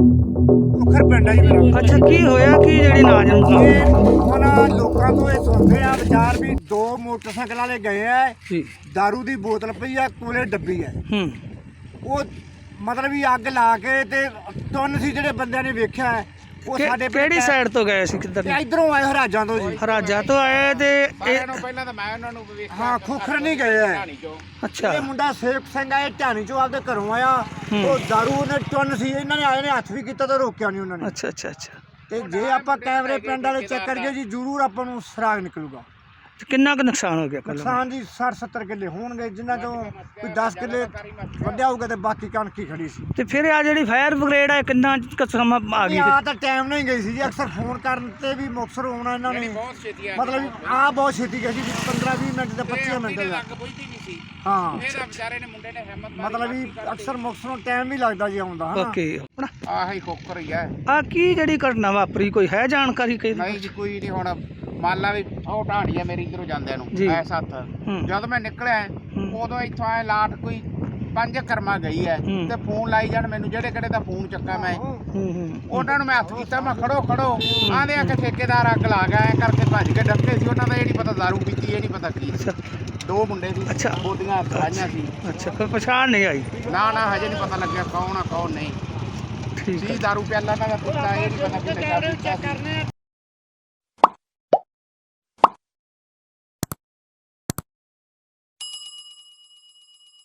ਮੁਖਰ ਪਿੰਡ ਹੈ ਜੀ ਮੇਰਾ। ਅੱਛਾ ਕੀ ਹੋਇਆ? ਕੀ ਜਿਹੜੀ ਨਾਜ਼ਮ ਇਹ ਸਾਹਿਬ ਹੁਣ ਲੋਕਾਂ ਤੋਂ ਇਹ ਸੁਣਦੇ ਆ ਵਿਚਾਰ ਵੀ ਦੋ ਮੋਟਰਸਾਈਕਲ ਵਾਲੇ ਗਏ ਆ। ਜੀ। दारू ਦੀ ਬੋਤਲ ਪਈ ਆ ਕੋਲੇ ਡੱਬੀ ਆ। ਹੂੰ। ਉਹ ਮਤਲਬ ਵੀ ਅੱਗ ਲਾ ਕੇ ਤੇ ਤੁੰਨ ਸੀ ਜਿਹੜੇ ਬੰਦਿਆਂ ਨੇ ਵੇਖਿਆ ਹੈ, ਉਹ ਕਿ- ਸਾਡੇ ਕਿਹੜੀ ਸਾਈਡ ਤੋਂ ਗਏ ਸੀ ਕਿੱਧਰ? ਨੂੰ? ਇਧਰੋਂ ਆਏ ਹਰਾਜਾਂ ਤੋਂ ਜੀ। ਹਰਾਜਾ ਤੋਂ ਆਏ ਤੇ ਇਹ ਪਹਿਲਾਂ ਤਾਂ ਮੈਂ ਉਹਨਾਂ ਨੂੰ ਵੇਖਿਆ। ਹਾਂ ਖੋਖਰ ਨਹੀਂ ਗਏ ਆ ਅੱਛਾ। ਇਹ ਮੁੰਡਾ ਸੇਵਕ ਸਿੰਘ ਆ ਇਹ ਢਾਣੀ ਚੋਂ ਆਪਦੇ ਘਰੋਂ ਆਇਆ। ਉਹ दारू ਉਹਨੇ ਟੁੰਨ ਸੀ ਇਹਨਾਂ ਨੇ ਆਏ ਨੇ ਹੱਥ ਵੀ ਕੀਤਾ ਤਾਂ ਰੋਕਿਆ ਨਹੀਂ ਉਹਨਾਂ ਨੇ। ਅੱਛਾ ਅੱਛਾ ਅੱਛਾ। ਤੇ ਜੇ ਆਪਾਂ ਕੈਮਰੇ ਪਿੰਡ ਵਾਲੇ ਚੈੱਕ ਕਰੀਏ ਜੀ ਜ਼ਰੂਰ ਆਪਾਂ ਨੂੰ ਸਰਾਗ ਨਿਕਲੂਗਾ। ਤੇ ਕਿੰਨਾ ਕੁ ਨੁਕਸਾਨ ਹੋ ਗਿਆ ਕੱਲ ਨੁਕਸਾਨ ਜੀ 60 70 ਕਿੱਲੇ ਹੋਣਗੇ ਜਿਨ੍ਹਾਂ ਚੋਂ ਕੋਈ 10 ਕਿੱਲੇ ਵੱਢਿਆ ਹੋਊਗਾ ਤੇ ਬਾਕੀ ਕਣਕ ਹੀ ਖੜੀ ਸੀ। ਤੇ ਫਿਰ ਆ ਜਿਹੜੀ ਫਾਇਰ ਬ੍ਰਿਗੇਡ ਹੈ ਕਿੰਨਾ ਕਸਮ ਆ ਗਈ ਆ ਤਾਂ ਟਾਈਮ ਨਹੀਂ ਗਈ ਸੀ ਜੀ ਅਕਸਰ ਫੋਨ ਕਰਨ ਤੇ ਵੀ ਮੁਕਸਰ ਹੋਣਾ ਇਹਨਾਂ ਨੇ। ਬਹੁਤ ਛੇਤੀ ਆ ਮਤਲਬ ਆ ਬਹੁਤ ਛੇਤੀ ਗਈ ਸੀ 15 20 ਮਿੰਟ ਤੇ 25 ਮਿੰਟ ਦਾ। ਲੱਗ ਬੁਝਦੀ ਨਹੀਂ ਸੀ। ਹਾਂ। ਇਹਦਾ ਵਿਚਾਰੇ ਨੇ ਮੁੰਡੇ ਨੇ ਹਿੰਮਤ ਮਤਲਬ ਵੀ ਅਕਸਰ ਮੁਕਸਰੋਂ ਟਾਈਮ ਵੀ ਲੱਗਦਾ ਜੀ ਆਉਂਦਾ ਹਨਾ? ਓਕੇ। ਆਹੀ ਖੋਖਰ ਹੀ ਹੈ ਆ ਕੀ ਜਿਹੜੀ ਘਟਨਾ ਵਾਪਰੀ ਕੋਈ ਹੈ ਜਾਣਕਾਰੀ ਕਿ ਨਹੀਂ ਜੀ ਕੋਈ ਨਹੀਂ ਹੁਣ ਮੰਨ ਲਾ ਵੀ ਉਹ ਢਾਣੀ ਆ ਮੇਰੀ ਇਧਰੋਂ ਜਾਂਦਿਆਂ ਨੂੰ ਜੀ। ਐਸ ਹੱਥ। ਹੂੰ। ਜਦ ਮੈਂ ਨਿਕਲਿਆ ਉਦੋਂ ਇੱਥੋਂ ਆਏ ਲਾਟ ਕੋਈ ਪੰਜ ਕਰਮਾ ਗਈ ਹੂੰ। ਤੇ ਫੋਨ ਲਾਈ ਜਾਣ ਮੈਨੂੰ ਜਿਹੜੇ ਕਿਹੜੇ ਦਾ ਫੋਨ ਚੱਕਾ ਮੈਂ। ਹੂੰ ਹੂੰ। ਉਹਨਾਂ ਨੂੰ ਮੈਂ ਹੱਥ ਕੀਤਾ ਮੈਂ ਖੜੋ ਖੜੋ। ਆਂਦੇ ਆ ਕਿ ਠੇਕੇਦਾਰ ਅੱਗ ਲਾ ਗਿਆ ਐ ਕਰਕੇ ਭੱਜ ਕੇ ਡੱਕੇ ਸੀ ਉਹਨਾਂ ਦਾ ਇਹ ਨਹੀਂ ਪਤਾ ਦਾਰੂ ਪੀਤੀ ਇਹ ਨਹੀਂ ਪਤਾ ਕੀ। ਸੀ। ਅੱਛਾ। ਦੋ ਮੁੰਡੇ ਸੀ ਅੱਛਾ। ਬੋਦੀਆਂ ਖਾਈਆਂ ਸੀ। ਅੱਛਾ ਕੋਈ ਪਛਾਣ ਨਹੀਂ ਆਈ? ਨਾ ਨਾ ਹਜੇ ਨਹੀਂ ਪਤਾ ਲੱਗਿਆ ਕੌਣ ਆ ਕੌਣ ਨਹੀਂ। ਠੀਕ ਹੈ। ਸੀ ਦਾਰੂ ਪਿਆਲਾ ਦਾ ਪੀਤਾ ਇਹ ਨਹੀਂ ਪਤਾ ਕਿ ਲੱਗਾ ਪੀਤਾ ਸੀ।